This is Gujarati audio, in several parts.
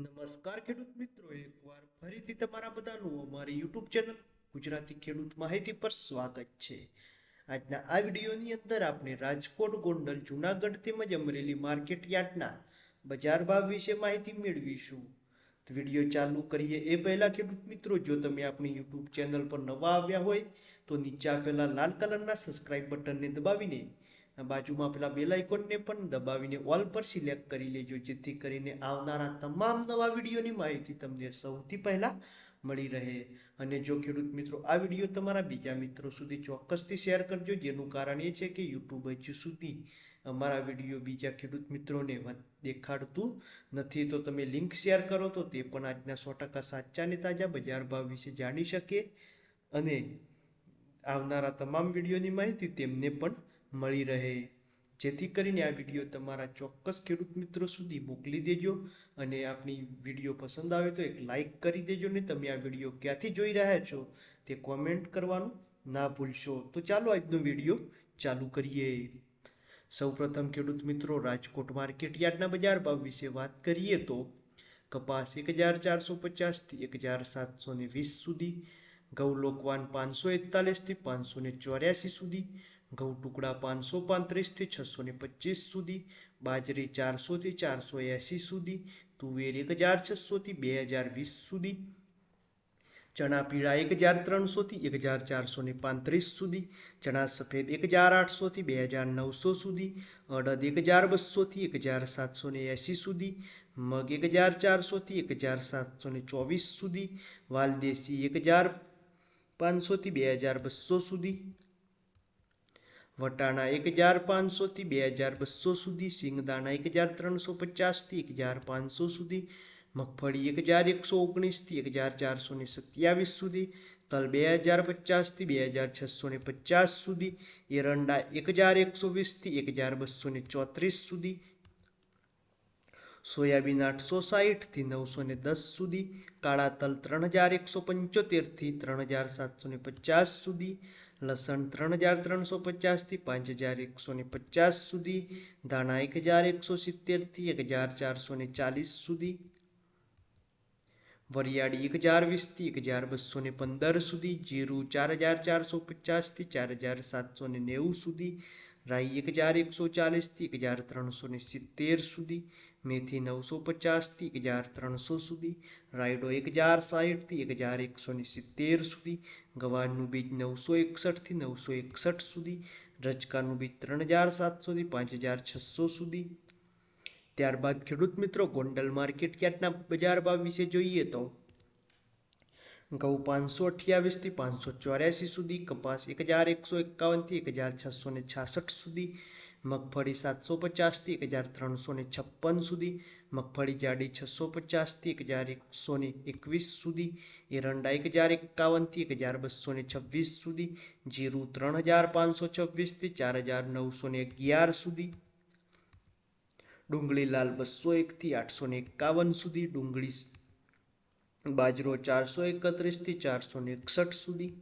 નમસ્કાર ખેડૂત મિત્રો, એકવાર ફરીથી તમારા બધાનું અમારી યુટ્યુબ ચેનલ ગુજરાતી ખેડૂત માહિતી પર સ્વાગત છે. આજના આ વિડીયોની અંદર આપણે રાજકોટ, ગોંડલ, જુનાગઢ તેમજ અમરેલી માર્કેટ યાર્ડના બજાર ભાવ વિશે માહિતી મેળવીશું. વીડિયો ચાલુ કરીએ એ પહેલા ખેડૂત મિત્રો, જો તમે આપણી યુટ્યુબ ચેનલ પર નવા આવ્યા હોય તો નીચે આપેલા લાલ કલરના સબસ્ક્રાઇબ બટનને દબાવીને બાજુમાં પેલા બેલ આઇકોનને પણ દબાવીને ઓલ પર સિલેક્ટ કરી લેજો, જેથી કરીને આવનારા તમામ નવા વિડીયોની માહિતી તમને સૌથી પહેલાં મળી રહે. અને જો ખેડૂત મિત્રો, આ વીડિયો તમારા બીજા મિત્રો સુધી ચોક્કસથી શેર કરજો, જેનું કારણ એ છે કે યુટ્યુબ હજુ સુધી અમારા વીડિયો બીજા ખેડૂત મિત્રોને દેખાડતું નથી. તો તમે લિંક શેર કરો તો તે પણ આજના સો ટકા સાચા ને તાજા બજાર ભાવ વિશે જાણી શકે અને આવનારા તમામ વિડીયોની માહિતી તેમને પણ મળી રહે. જેથી કરીને આ વીડિયો તમારા ચોક્કસ ખેડૂત મિત્રો સુધી મોકલી દેજો અને આપની વીડિયો પસંદ આવે તો એક લાઈક કરી દેજો ને તમે આ વીડિયો ક્યાંથી જોઈ રહ્યા છો તે કોમેન્ટ કરવાનું ના ભૂલશો. તો ચાલો આજનો વીડિયો ચાલુ કરીએ. સૌપ્રથમ ખેડૂત મિત્રો, રાજકોટ માર્કેટ યાર્ડના બજાર ભાવ વિશે વાત કરીએ તો કપાસ એક હજાર ચારસો પચાસથી એક હજાર સાતસો વીસ સુધી ઘઉં લોકવાન પાંચસો એકતાલીસથી પાંચસો ચોર્યાસી સુધી ઘઉં ટુકડા પાંચસો પાંત્રીસથી છસો ને પચીસ સુધી, બાજરી ચારસોથી ચારસો એંસી સુધી, તુવેર એક હજાર છસોથી બે હજાર વીસ સુધી, ચણા પીળા એક હજાર ત્રણસોથી એક હજાર ચારસો ને પાંત્રીસ સુધી, ચણા સફેદ એક હજાર આઠસોથી બે હજાર નવસો સુધી, અડદ એક હજાર બસોથી એક હજાર સાતસો ને એંસી સુધી, મગ એક હજાર ચારસોથી એક હજાર સાતસો ને ચોવીસ સુધી, વાલદેશી એક હજાર પાંચસોથી બે હજાર બસો સુધી વટાણા એક હજાર પાંચસોથી બે હજાર બસો સુધી સિંગદાણા એક હજાર ત્રણસો પચાસથી એક હજાર પાંચસો સુધી, મગફળી એક હજાર એકસો ઓગણીસથી એક હજાર ચારસો ને સત્યાવીસ સુધી, તલ બે હજાર પચાસથી બે હજાર છસો ને પચાસ સુધી, એરંડા એક હજાર એકસો વીસથી એક હજાર બસો ને ચોત્રીસ સુધી સોયાબીન આઠસો સાહીઠથી નવસો ને દસ સુધી, કાળા તલ ત્રણ હજાર એકસો પંચોતેરથી ત્રણ હજાર સાતસો ને પચાસ સુધી, લસણ ત્રણ હજાર ત્રણસો પચાસથી પાંચ હજાર એકસો ને પચાસ સુધી, ધાણા એક હજાર એકસો સિત્તેરથી એક હજાર ચારસો ને ચાલીસ સુધી, વરિયાળી એક હજાર વીસથી એક હજાર બસો ને પંદર સુધી, જીરું ચાર હજાર ચારસો પચાસથી ચાર હજાર સાતસો ને નેવું સુધી રાઈ એક હજાર એકસો ચાલીસથી એક હજાર ત્રણસો ને સિત્તેર સુધી મેથી નવસો પચાસથી એક હજાર ત્રણસો સુધી રાયડો એક હજાર સાહીઠથી એક હજાર એકસો ને સિત્તેર સુધી ગવારનું બીજ નવસો એકસઠથી નવસો એકસઠ સુધી રજકાનું બીજ ત્રણ હજાર સાતસોથી પાંચ હજાર છસો સુધી ત્યારબાદ ખેડૂત મિત્રો, ગોંડલ માર્કેટ યાર્ડના બજાર ભાવ વિશે જોઈએ તો ઘઉં પાંચસો અઠ્યાવીસથી પાંચસો ચોર્યાસી સુધી, કપાસ એક હજાર એકસો એકાવનથી એક હજાર છસો ને છાસઠ સુધી, મગફળી સાતસો પચાસથી એક હજાર ત્રણસો ને છપ્પન સુધી, મગફળી જાડી છસો પચાસથી એક હજાર એકસો ને એકવીસ સુધી, એરંડા એક હજાર એકાવનથી એક હજાર બસો ને છવ્વીસ સુધી, જીરું ત્રણ હજાર પાંચસો છવ્વીસથી ચાર હજાર નવસો ને અગિયાર સુધી, ડુંગળી લાલ બસો એકથી આઠસો ને એકાવન સુધી, ડુંગળી બાજરો ચારસો એકત્રીસથી ચારસો ને એકસઠ સુધી,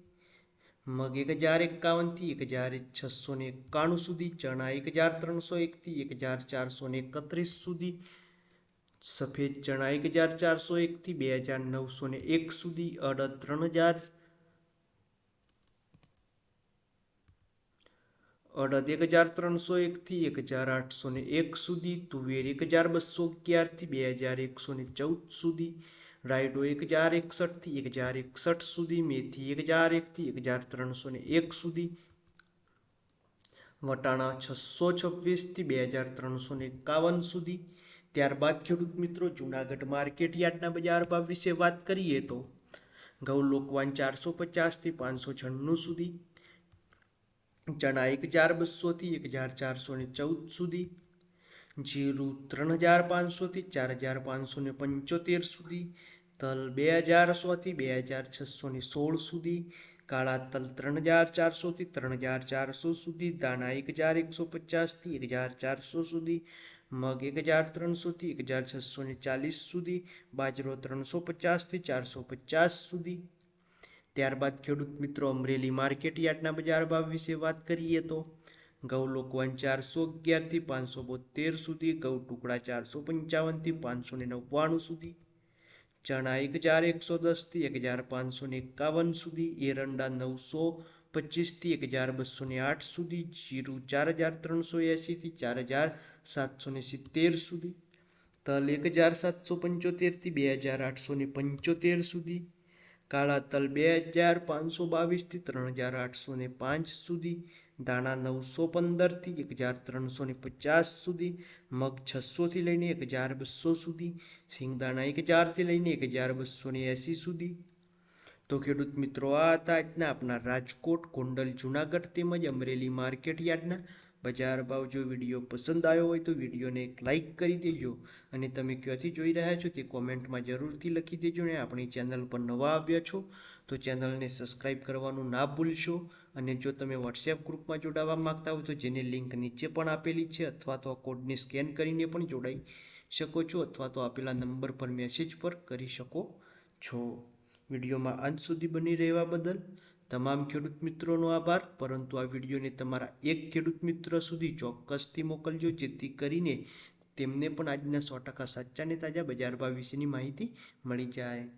મગ એક હજાર એકાવનથી એક હજાર છસો ને એકાણું સુધી, ચણા એક હજાર ત્રણસો એકથી એક હજાર ચારસો ને એકત્રીસ સુધી, સફેદ ચણા એક હજાર ચારસો એકથી બે હજાર નવસો ને એક સુધી અડદ ત્રણ હજાર અડદ એક હજાર ત્રણસો એકથી એક હજાર આઠસો ને એક સુધી, તુવેર એક હજાર બસો અગિયારથી બે હજાર એકસો ને ચૌદ સુધી રાયડો એક હજાર એકસઠથી એક હજાર એકસઠ સુધી, મેથી એક હજાર એકથી એક હજાર ત્રણસો ને એક સુધી, વટાણા છસો છવ્વીસથી બે હજાર ત્રણસો ને એકાવન સુધી. ત્યારબાદ ખેડૂત મિત્રો, જુનાગઢ માર્કેટ યાર્ડના બજાર ભાવ વિશે વાત કરીએ તો, ઘઉં લોકવાન ચારસો પચાસથી પાંચસો છન્નું સુધી, ચણા એક હજાર બસોથી એક હજાર ચારસો ને ચૌદ સુધી, જીરું ત્રણ હજાર પાંચસોથી ચાર હજાર પાંચસો ને પંચોતેર સુધી તલ બે હજાર સોથી બે હજાર છસોની સોળ સુધી, કાળા તલ ત્રણ હજાર ચારસોથી ત્રણ હજાર ચારસો સુધી, દાણા એક હજાર એકસો પચાસથી એક હજાર ચારસો સુધી, મગ એક હજાર ત્રણસોથી એક હજાર છસો ને ચાલીસ સુધી, બાજરો ત્રણસો પચાસથી ચારસો પચાસ સુધી. ત્યારબાદ ખેડૂત મિત્રો અમરેલી માર્કેટ યાર્ડના બજાર ભાવ વિશે વાત કરીએ તો ઘઉં લોકવાન ચારસો અગિયારથી પાંચસો બોતેર સુધી ઘઉં ટુકડા ચારસો પંચાવનથી પાંચસો ને નવ્વાણું સુધી. ચણા એક હજાર એકસો દસથી એક હજાર પાંચસો ને એકાવન સુધી, એરંડા નવસો પચીસથી એક હજાર બસો ને આઠ સુધી, જીરું ચાર હજાર ત્રણસો એંશીથી ચાર હજાર સાતસો ને સિત્તેર સુધી, તલ એક હજાર સાતસો પંચોતેરથી બે હજાર આઠસો ને પંચોતેર સુધી, કાળા તલ બે હજાર પાંચસો બાવીસથી ત્રણ હજાર આઠસો ને પાંચ સુધી દાણા નવસો પંદરથી એક હજાર ત્રણસો ને પચાસ સુધી, મગ છસોથી લઈને એક હજાર બસો સુધી, સિંગદાણા એક હજારથી લઈને એક હજાર બસો ને એંસી સુધી. તો ખેડૂત મિત્રો, આ હતા આજના આપણા રાજકોટ, ગોંડલ, જુનાગઢ તેમજ અમરેલી માર્કેટ યાર્ડના બજાર ભાવ જો વીડિયો પસંદ આવ્યો હોય તો વિડીયોને એક લાઇક કરી દેજો અને તમે ક્યાંથી જોઈ રહ્યા છો તે કોમેન્ટમાં જરૂરથી લખી દેજો ને આપણી ચેનલ પર નવા આવ્યા છો તો ચેનલને સબસ્ક્રાઈબ કરવાનું ના ભૂલશો અને જો તમે વોટ્સએપ ગ્રુપમાં જોડાવા માંગતા હો તો જેની લિંક નીચે પણ આપેલી છે અથવા તો આ કોડને સ્કેન કરીને પણ જોડાઈ શકો છો અથવા તો આપેલા નંબર પર મેસેજ પર કરી શકો છો. વિડીયોમાં અંત સુધી બની રહેવા બદલ તમામ ખેડૂત મિત્રોનો આભાર. પરંતુ આ વિડીયોને તમારા એક ખેડૂત મિત્ર સુધી ચોક્કસથી મોકલજો, જેથી કરીને તેમને પણ આજના સો ટકા સાચા ને તાજા બજાર ભાવ વિશેની માહિતી મળી જાય.